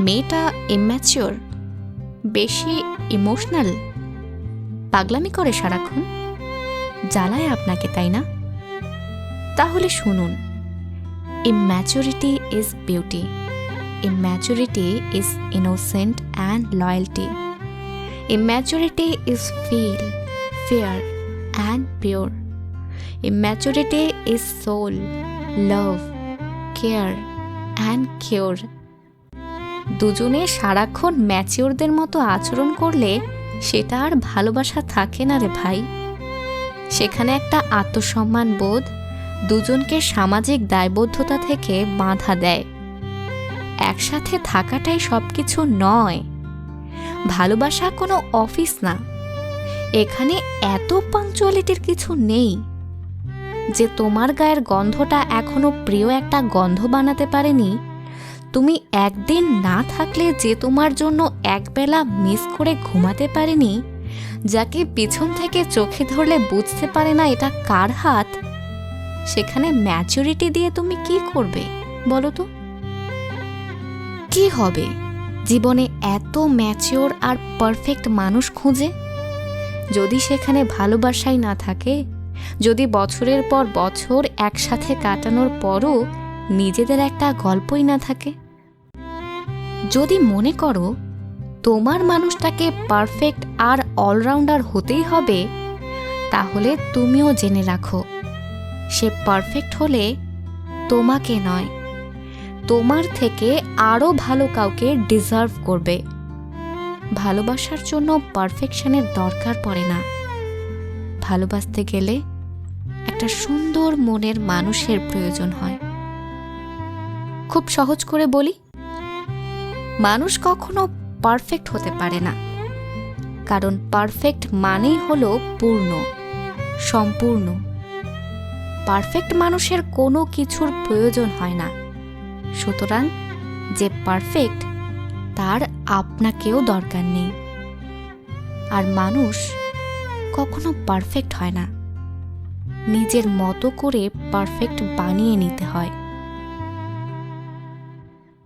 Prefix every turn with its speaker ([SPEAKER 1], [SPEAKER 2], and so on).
[SPEAKER 1] মেয়েটা ইম্যাচিওর বেশি ইমোশনাল পাগলামি করে সারাক্ষণ? জ্বালায় আপনাকে, তাই না? তাহলে শুনুন immaturity is beauty immaturity is innocent and loyalty immaturity is feel fair and pure immaturity is soul love care and cure দুজনে সারাক্ষণ ম্যাচিওরদের মতো আচরণ করলে সেটা আর ভালোবাসা থাকে না রে ভাই। সেখানে একটা আত্মসম্মান বোধ দুজনকে সামাজিক দায়বদ্ধতা থেকে বাধা দেয়। একসাথে থাকাটাই সব কিছু নয়। ভালোবাসা কোনো অফিস না। এখানে এত পাংচুয়ালিটির কিছু নেই যে তোমার গায়ের গন্ধটা এখনও প্রিয় একটা গন্ধ বানাতে পারেনি তুমি একদিন না থাকলে যে তোমার জন্য একবেলা মিস করে ঘুমাতে পারেনি? যাকে পিছন থেকে চোখে ধরলে বুঝতে পারে না এটা কার হাত? সেখানে ম্যাচুরিটি দিয়ে তুমি কি করবে, বলো তো? কি হবে? জীবনে এত ম্যাচিওর আর পারফেক্ট মানুষ খুঁজে? যদি সেখানে ভালোবাসাই না থাকে, যদি বছরের পর বছর একসাথে কাটানোর পরও নিজেদের একটা গল্পই না থাকে। যদি মনে করো, তোমার মানুষটাকে পারফেক্ট আর অলরাউন্ডার হতেই হবে, তাহলে তুমিও জেনে রাখো, সে পারফেক্ট হলে তোমাকে নয়, তোমার থেকে আরও ভালো কাউকে ডিজার্ভ করবে। ভালোবাসার জন্য পারফেকশনের দরকার পড়ে না। ভালোবাসতে গেলে একটা সুন্দর মনের মানুষের প্রয়োজন হয়। খুব সহজ করে বলি, মানুষ কখনো পারফেক্ট হতে পারে না। কারণ পারফেক্ট মানেই হলো পূর্ণ, সম্পূর্ণ। পারফেক্ট মানুষের কোনো কিছুর প্রয়োজন হয় না। সুতরাং যে পারফেক্ট, তার আপনাকেও দরকার নেই। আর মানুষ কখনো পারফেক্ট হয় না। নিজের মতো করে পারফেক্ট বানিয়ে নিতে হয়।